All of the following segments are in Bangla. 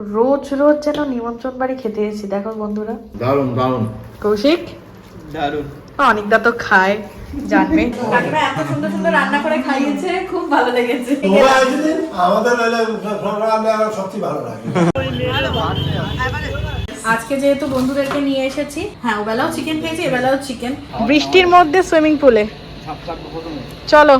রোজ রোজ যেন নিমন্ত্রণ বাড়ি খেতে এসেছি। দেখো বন্ধুরা। দারুণ দারুণ কৌশিক? দারুণ অনেকদা তো খায় জানবে। কাকিমা এত সুন্দর সুন্দর রান্না করে খাইয়েছে খুব ভালো লেগেছে। আমাদের সবচেয়ে ভালো লাগে। আজকে যেহেতু বন্ধুদেরকে নিয়ে এসেছি হ্যাঁ ওবেলাও চিকেন খেয়েছি এবেলাও চিকেন বৃষ্টির মধ্যে সুইমিং পুলে চলো।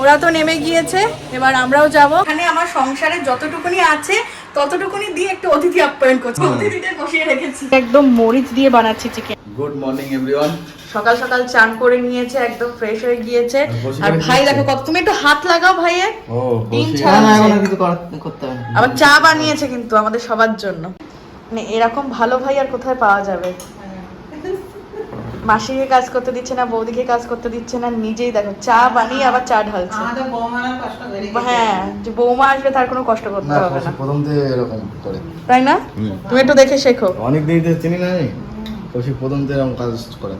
ওরা তো নেমে গিয়েছে এবার আমরাও যাব। এখানে আমার সংসারে যতটুকুনি আছে ততটুকুনি দিয়ে একটু অতিথি আপ্যায়ন করছি। অতিথিদের বসিয়ে রেখেছি। একদম মরিচ দিয়ে বানাচ্ছি চিকেন গুড মর্নিং এভরিওয়ান সকাল সকাল চান করে নিয়েছে একদম ফ্রেশ হয়ে গিয়েছে। আর ভাই। দেখো কত তুমি একটু হাত লাগাও ভাইয়ে। ডিম করতে হবে আবার চা বানিয়েছে কিন্তু আমাদের সবার জন্য। মানে এরকম ভালো ভাই আর কোথায় পাওয়া যাবে? মাসিকে কাজ করতে দিচ্ছে না বৌদিকে কাজ করতে দিচ্ছে না নিজেই দেখো চা বানিয়ে আবার চা ঢালছে। হ্যাঁ যে বৌমা আসবে তার কোনো কষ্ট করতে হবে না। প্রথম থেকে এরকম করে। তাই না? তুমি একটু দেখে শেখো। অনেক দিন থেকে চিনি না আমি কৌশিক প্রথম থেকে এরকম কাজ করে।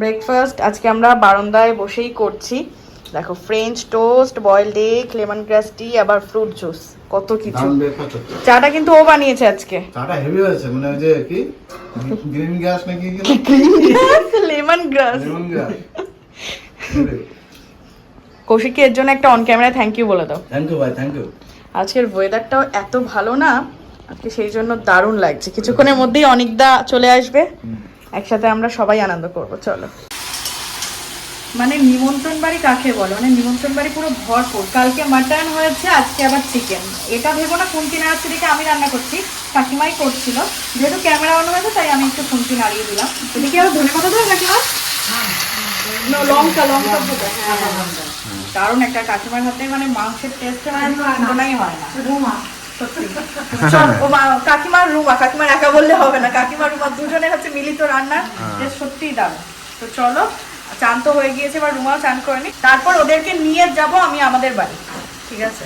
ব্রেকফাস্ট আজকে আমরা বারান্দায় বসেই করছি। দেখো French toast boiled egg lemon grass tea আবার ফ্রুট জুস কত কিছু। চাটা কিন্তু ও বানিয়েছে আজকে। চাটা হেভি হয়েছে মানে ওই যে কি? গ্রিন গ্যাস নাকি লেমন গ্রাস লেমন গ্যাস কৌশিককে এর জন্য একটা অন ক্যামেরা থ্যাংক ইউ বলে দাও। থ্যাংক ইউ ভাই থ্যাংক ইউ আজকের ওয়েদারটাও এত ভালো না আজকে সেই জন্য দারুণ লাগছে। কিছুক্ষণের মধ্যেই অনেকদা চলে আসবে। একসাথে আমরা সবাই আনন্দ করব চলো। মানে নিমন্ত্রণ বাড়ি কাকে বলে? মানে নিমন্ত্রণ বাড়ি পুরো ভরপুর। কালকে মাটন হয়েছে আজকে আবার চিকেন এটা ভেবো না খুন্তি নাড়াচ্ছি দেখে আমি রান্না করছি। কাকিমাই করছিল। যেহেতু ক্যামেরা অন হয়েছে তাই আমি একটু খুন্তি নাড়িয়ে দিলাম। এদিকে আবার ধনে পাতা দেবে কাকিমা? লঙ্কা লঙ্কা হ্যাঁ হ্যাঁ কারণ একটা কাকিমার হাতে মানে মাংসের টেস্ট মানে হয় না। সত্যি। চল, ও মা- কাকিমার রুমা। কাকিমার একা বললে হবে না। কাকিমার রুমা দুজনের হচ্ছে মিলিত রান্না। সত্যিই দারুণ। তো চলো চান তো হয়ে গিয়েছে বা রুমাও চান করেনি তারপর ওদেরকে নিয়ে যাব আমি আমাদের বাড়ি। ঠিক আছে?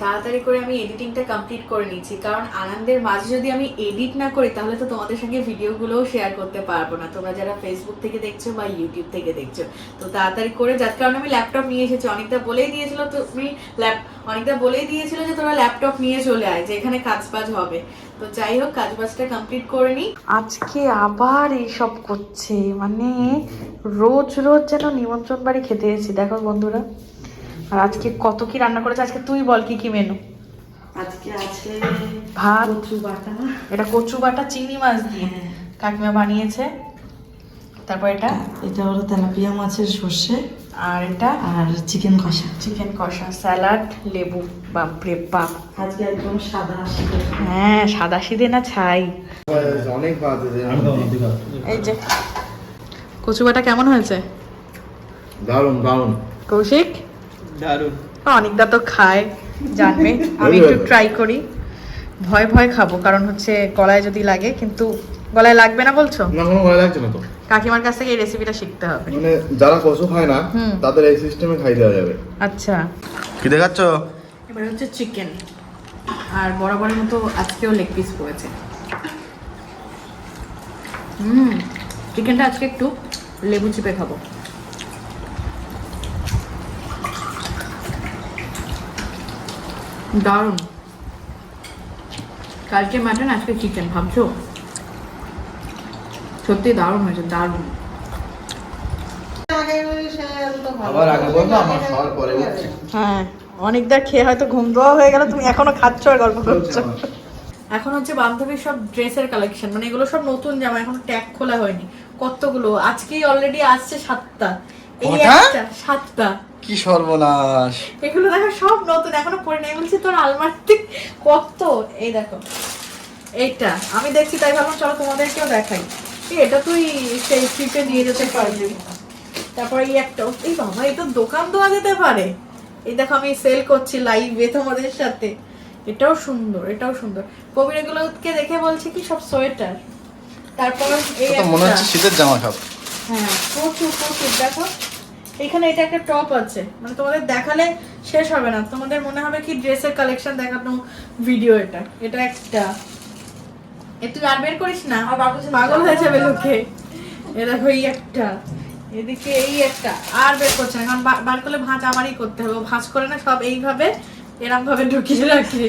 তাড়াতাড়ি করে আমি এডিটিংটা কমপ্লিট করে নিচ্ছি। কারণ আনন্দের মাঝে যদি আমি এডিট না করি, তাহলে তো তোমাদের সঙ্গে ভিডিওগুলোও শেয়ার করতে পারব না। তোমরা যারা ফেসবুক থেকে দেখছ বা ইউটিউব থেকে দেখছ, তো তাড়াতাড়ি করে যার কারণে আমি ল্যাপটপ নিয়ে এসেছি। অনেকটা বলেই দিয়েছিল তুমি ল্যাপ অনেকটা বলেই দিয়েছিল যে তোরা ল্যাপটপ নিয়ে চলে আয়, যে এখানে কাজবাজ হবে। তো যাই হোক, কাজবাজটা কমপ্লিট করে নি আজকে আবার এইসব করছে। মানে রোজ রোজ যেন নিমন্ত্রণ বাড়ি খেতে এসেছি দেখো বন্ধুরা। আর আজকে কত কি রান্না করেছে? আজকে তুই বল কি কি মেনু আজকে আছে ভাত কচু বাটা। এটা কচু বাটা চিংড়ি মাছ দিয়ে। কাকিমা বানিয়েছে। তারপর এটা? এটা হলো তেলাপিয়া মাছের সর্ষে। আর এটা? আর চিকেন কষা। চিকেন কষা স্যালাড লেবু। বাপরে বাপ। আজকে একদম সাদা হ্যাঁ সাদা সিদে না ছাই। অনেক এই যে কচু বাটা কেমন হয়েছে? দারুণ দারুণ কৌশিক? অনেকদা তো খায় জানবে। আমি একটু ট্রাই করি। ভয় ভয় খাব কারণ হচ্ছে গলায় যদি লাগে কিন্তু গলায় লাগবে না বলছো? না কোনো ভয় লাগছে না তো। কাকিমার কাছ থেকে এই রেসিপিটা শিখতে হবে। মানে যারা কচু খায় না হুম। তাদের এই সিস্টেমে খাই দেওয়া যাবে। আচ্ছা। কি দেখাচ্ছ? এবার হচ্ছে চিকেন আর বরাবরের মতো আজকেও লেগ পিস পড়েছে হুম চিকেনটা আজকে একটু লেবু চিপে খাব। দারুণ। কালকে মাটন আজকে চিকেন ভাবছ? সত্যি দারুণ হয়েছে দারুণ। আবার আগে বলব আমার খাওয়ার পরে বলছি হ্যাঁ অনেকবার খেয়ে হয়তো ঘুম দেওয়া হয়ে গেল তুমি এখনও খাচ্ছ আর গল্প করছ। এখন হচ্ছে বান্ধবীর সব ড্রেসের কালেকশন মানে এগুলো সব নতুন জামা এখন ট্যাগ খোলা হয়নি। কতগুলো? আজকেই অলরেডি আসছে সাতটা। কটা? একটা সাতটা। কি সর্বনাশ। এগুলো দেখো সব নতুন এখনও পরে নেই। বলছি তোর আলমারিতে কত? এই দেখো এইটা। আমি দেখছি তাই ভাবলাম চলো তোমাদেরকেও দেখাই। এটা তুই সেই ট্রিপে নিয়ে যেতে পারবি। তারপরে এই একটা এই বাবা এটা দোকান দেওয়া যেতে পারে। এই দেখো আমি সেল করছি লাইভে তোমাদের সাথে। এটাও সুন্দর এটাও সুন্দর। কবির এগুলোকে দেখে বলছে কি সব সোয়েটার। তারপর এই মনে হচ্ছে শীতের জামা সব। হ্যাঁ প্রচুর প্রচুর। দেখো এখানে এটা একটা টপ আছে। মানে তোমাদের দেখালে শেষ হবে না। তোমাদের মনে হবে কি ড্রেসের কালেকশন দেখানো ভিডিও এটা। এটা একটা। এ তুই আর বের করিস না? পাগল হয়ে যাবে লোকে। এ দেখো এই একটা। এদিকে এই একটা। আর বের করছে না। কারণ বার করলে ভাঁজ আমারই করতে হবে। ভাঁজ করে না সব এইভাবে এরম ভাবে ঢুকিয়ে রাখে।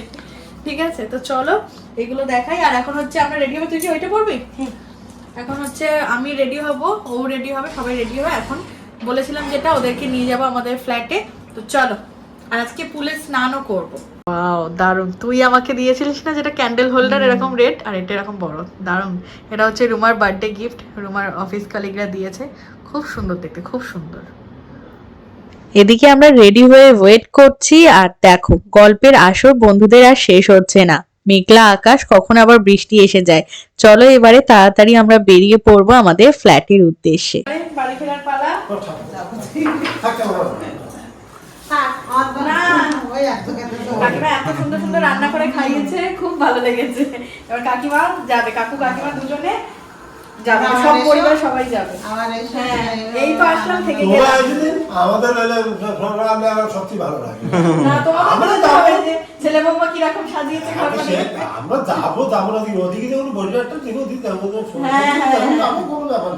ঠিক আছে? তো চলো এগুলো দেখাই। আর এখন হচ্ছে আমরা রেডি হবে। তুই কি ওইটা পড়বি? এখন হচ্ছে আমি রেডি হব ও রেডি হবে সবাই রেডি হবে। এখন বলেছিলাম যেটা ওদেরকে নিয়ে যাব আমাদের ফ্ল্যাটে তো চলো আর আজকে পুলে স্নানও করব। ওয়াও দারুণ। তুই আমাকে দিয়েছিলিস না যেটা ক্যান্ডেল হোল্ডার এরকম রেড আর এটা এরকম বড় দারুণ। এটা হচ্ছে রুমার বার্থডে গিফট রুমার অফিস কালিগরা দিয়েছে। খুব সুন্দর দেখতে খুব সুন্দর। এদিকে আমরা রেডি হয়ে ওয়েট করছি আর দেখো গল্পের আসর বন্ধুদের আর শেষ হচ্ছে না। মেঘলা আকাশ, কখন আবার বৃষ্টি এসে যায়। চলো এবারে তাড়াতাড়ি আমরা বেরিয়ে পড়ব আমাদের ফ্ল্যাটের উদ্দেশ্যে। কাকিমা এত সুন্দর সুন্দর রান্না করে খাইয়েছে, খুব ভালো লেগেছে। এবার কাকিমা যাবে, কাকু, কাকিমা দুজনে সব পরিবার সবাই যাবে। হ্যাঁ এই তো আসলাম থেকে তোমরা গেলাম এসেছে আমাদের আমার সবচেয়ে ভালো লাগে। না ছেলে বৌমা কীরকম সাজিয়েছে যাব ওদিকে দেখো কোনো ব্যাপার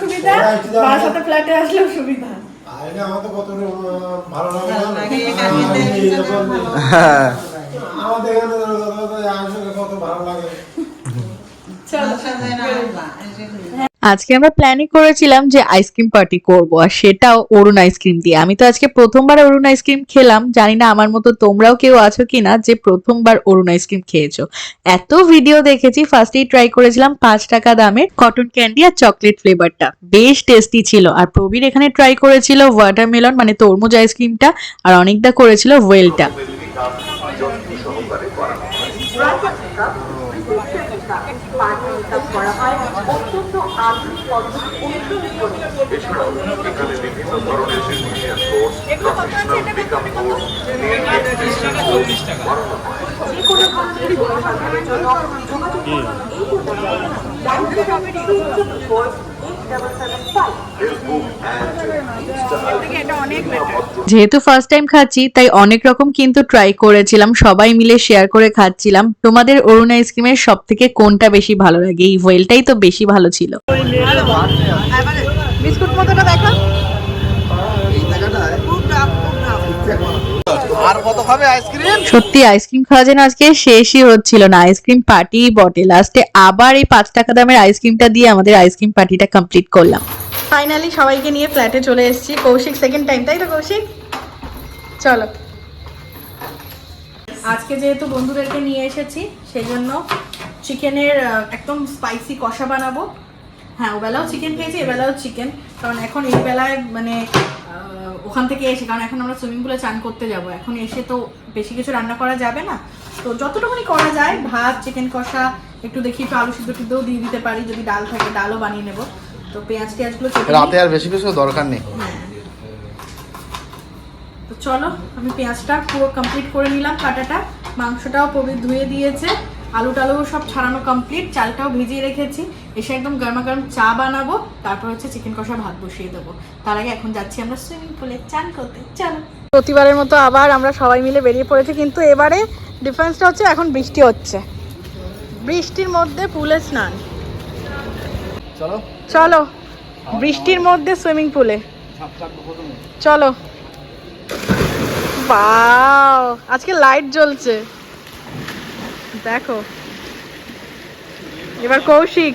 সুবিধা। বারাসাতে ফ্ল্যাটে আসলেও সুবিধা। আমাদের কত ভালো লাগে। আমাদের এখানে কত ভালো লাগে। আজকে আমরা প্ল্যানই করেছিলাম যে আইসক্রিম পার্টি করব আর সেটাও অরুণ আইসক্রিম দিয়ে। আমি তো আজকে প্রথমবার অরুণ আইসক্রিম খেলাম জানি না আমার মতো তোমরাও কেউ আছো কিনা যে প্রথমবার অরুণ আইসক্রিম খেয়েছো। এত ভিডিও দেখেছি ফার্স্টেই ট্রাই করেছিলাম পাঁচ টাকা দামের কটন ক্যান্ডি আর চকলেট ফ্লেভারটা বেশ টেস্টি ছিল আর প্রবীর এখানে ট্রাই করেছিল ওয়াটারমেলন মানে তরমুজ আইসক্রিমটা আর অনেকটা করেছিল ওয়েলটা করা হয় অত্যন্ত আধুনিক পদ্ধতি অনুসরণ কোর্স প্রফেশনাল মেকআপ কোর্স যে কোনো ধরনের জন্য যোগাযোগ করুন এই যেহেতু ফার্স্ট টাইম খাচ্ছি তাই অনেক রকম কিন্তু ট্রাই করেছিলাম সবাই মিলে শেয়ার করে খাচ্ছিলাম তোমাদের অরুণ আইসক্রিমের সব থেকে কোনটা বেশি ভালো লাগে এই ওয়েলটাই তো বেশি ভালো ছিল বিস্কুট মতোটা দেখা সত্যি আইসক্রিম খাওয়া যেন আজকে শেষই হচ্ছিল না। আইসক্রিম পার্টি বটে। লাস্টে আবার এই পাঁচ টাকা দামের আইসক্রিমটা দিয়ে আমাদের আইসক্রিম পার্টিটা কমপ্লিট করলাম। ফাইনালি সবাইকে নিয়ে ফ্ল্যাটে চলে এসেছি। কৌশিক সেকেন্ড টাইম তাই তো কৌশিক? চলো। আজকে যেহেতু বন্ধুদেরকে নিয়ে এসেছি সেই জন্য চিকেনের একদম স্পাইসি কষা বানাবো। হ্যাঁ ওবেলাও চিকেন খেয়েছি এবেলাও চিকেন কারণ এখন এই বেলায় মানে ওখান থেকে এসে কারণ এখন আমরা সুইমিং পুলে চান করতে যাব। এখন এসে তো বেশি কিছু রান্না করা যাবে না। তো যতটুকুনি করা যায় ভাত চিকেন কষা একটু দেখি একটু আলু সিদ্ধ টিদ্ধও দিয়ে দিতে পারি যদি ডাল থাকে ডালও বানিয়ে নেব। তো পেঁয়াজ টেয়াজগুলো রাতে আর বেশি কিছু দরকার নেই। তো চলো আমি পেঁয়াজটা পুরো কমপ্লিট করে নিলাম কাটাটা। মাংসটাও প্রবীর ধুয়ে দিয়েছে। আলু টালু সব ছাড়ানো কমপ্লিট চালটাও ভিজিয়ে রেখেছি। এসে একদম গরমা গরম চা বানাবো তারপর হচ্ছে চিকেন কষা ভাত বসিয়ে দেবো। তার আগে এখন যাচ্ছি আমরা সুইমিং পুলে চান করতে চলো। প্রতিবারের মতো আবার আমরা সবাই মিলে বেরিয়ে পড়েছি কিন্তু এবারে ডিফারেন্সটা হচ্ছে এখন বৃষ্টি হচ্ছে। বৃষ্টির মধ্যে পুলে স্নান। চলো। চলো বৃষ্টির মধ্যে সুইমিং পুলে চলো। বাও আজকে লাইট জ্বলছে। দেখো। এবার কৌশিক।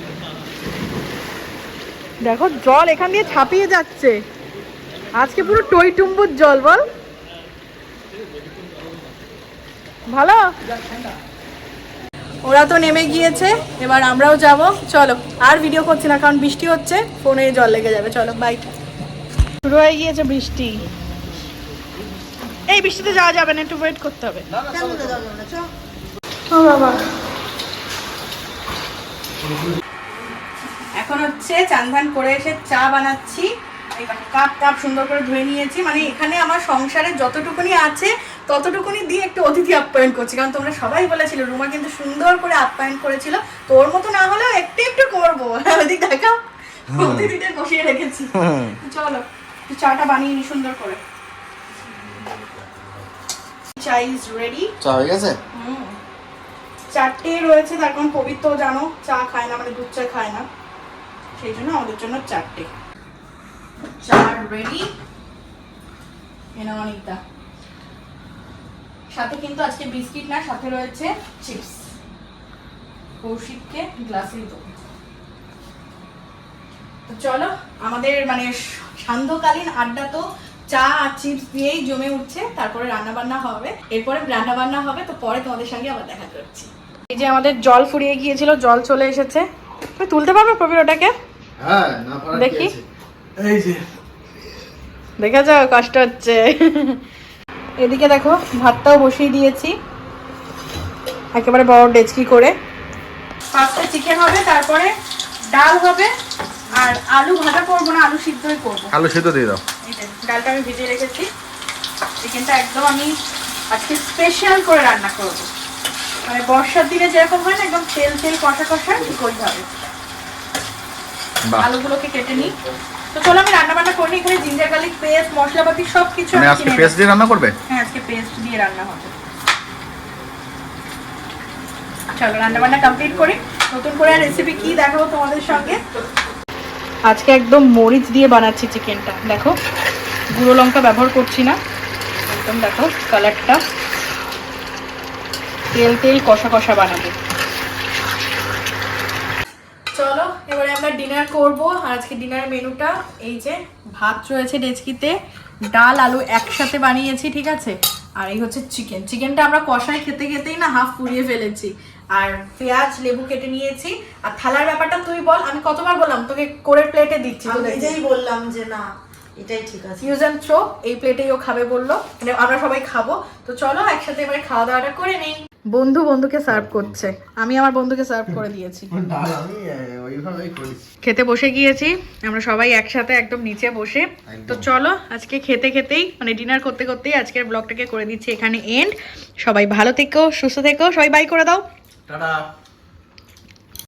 দেখো, জল এখান দিয়ে ছাপিয়ে যাচ্ছে। আজকে পুরো টই টুম্বুর জল, বল। ভালো? ওরা তো নেমে গিয়েছে, এবার আমরাও যাব। চলো, আর ভিডিও করছি না, কারণ বৃষ্টি হচ্ছে, ফোনে জল লেগে যাবে। চলো বাই শুরু হয়ে গিয়েছে বৃষ্টি। এই বৃষ্টিতে যাওয়া যাবে না, একটু ওয়েট করতে হবে। এখন হচ্ছে চান করে এসে চা বানাচ্ছি। কাপ কাপ সুন্দর করে ধুয়ে নিয়েছি। মানে এখানে আমার সংসারে যতটুকুনি আছে ততটুকুনি দিয়ে একটু অতিথি আপ্যায়ন করছি। কারণ তোমরা সবাই বলেছিল রুমা কিন্তু সুন্দর করে আপ্যায়ন করেছিল। তোর মতো না হলেও একটু একটু করব। ওদিক দেখাও অতিথিদের বসিয়ে রেখেছি। চলো একটু চাটা বানিয়ে নি সুন্দর করে। চা ইজ রেডি। চা হয়ে গেছে? চারটে রয়েছে তার কারণ পবিত্র জানো চা খায় না মানে দুধ চা খায় না। সেই জন্য আমাদের জন্য চারটে। চা রেডি এনা সাথে কিন্তু আজকে বিস্কিট না সাথে রয়েছে চিপস। কৌশিককে গ্লাসেই দেবো। তো চলো আমাদের মানে সান্ধ্যকালীন আড্ডা তো চা আর চিপস দিয়েই জমে উঠছে তারপরে রান্না বান্না হবে। এরপরে রান্না বান্না হবে তো পরে তোমাদের সঙ্গে আবার দেখা করছি। এই যে আমাদের জল ফুরিয়ে গিয়েছিল জল চলে এসেছে। তুমি তুলতে পারবে প্রবীর ওটাকে? হ্যাঁ দেখি। এই যে। দেখেছ? কষ্ট হচ্ছে। এদিকে দেখো ভাতটাও বসিয়ে দিয়েছি। একেবারে বড় ডেচকি করে। ফার্স্টে চিকেন হবে তারপরে ডাল হবে। আর আলু ভাজা করব না আলু সিদ্ধই করব। আলু সিদ্ধ দিয়ে দাও। ডালটা আমি ভিজিয়ে রেখেছি। চিকেনটা একদম আমি আজকে স্পেশাল করে রান্না করব। মানে বর্ষার দিনে যেরকম হয় না একদম তেল তেল কষা কষা ঠিক হবে? আলুগুলোকে কেটে নিই। তো চলো আমি রান্না বান্না করি। এখানে জিঞ্জার গার্লিক পেস্ট মশলাপাতি সব কিছু মানে আমি আজকে পেস্ট দিয়ে রান্না করবে? হ্যাঁ আজকে পেস্ট দিয়ে রান্না হবে। চলো রান্না বান্না কমপ্লিট করি। নতুন করে রেসিপি কি দেখাবো তোমাদের সঙ্গে? আজকে একদম মরিচ দিয়ে বানাচ্ছি চিকেনটা। দেখো, গুঁড়ো লঙ্কা ব্যবহার করছি না। একদম দেখো কালারটা তেল তেল, কষা কষা বানাবো। চলো, এবারে আমরা ডিনার করব। আজকে ডিনার মেনুটা এই যে ভাত রয়েছে ডেচকিতে, ডাল, আলু একসাথে বানিয়েছি, ঠিক আছে? আর এই হচ্ছে চিকেন চিকেনটা আমরা কষায় খেতে, খেতেই না হাফ পুড়িয়ে ফেলেছি। আর পেঁয়াজ লেবু কেটে নিয়েছি। আর থালার ব্যাপারটা তুই বল আমি কতবার বললাম তোকে করে প্লেটে দিচ্ছি আমি নিজেই বললাম যে না এটাই ঠিক আছে। ইউজ অ্যান্ড থ্রো এই প্লেটেই ও খাবে বলল মানে আমরা সবাই খাব। তো চলো একসাথে এবারে খাওয়া দাওয়াটা করে নেই। বন্ধু বন্ধুকে সার্ভ করছে। আমি আমার বন্ধুকে সার্ভ করে দিয়েছি। আমি ওইভাবেই করি। খেতে বসে গিয়েছি আমরা সবাই একসাথে একদম নিচে বসে। তো চলো আজকে খেতে খেতেই মানে ডিনার করতে করতেই আজকের ব্লগটাকে করে দিচ্ছি এখানে এন্ড সবাই ভালো থেকো সুস্থ থেকো সবাই বাই করে দাও। টাটা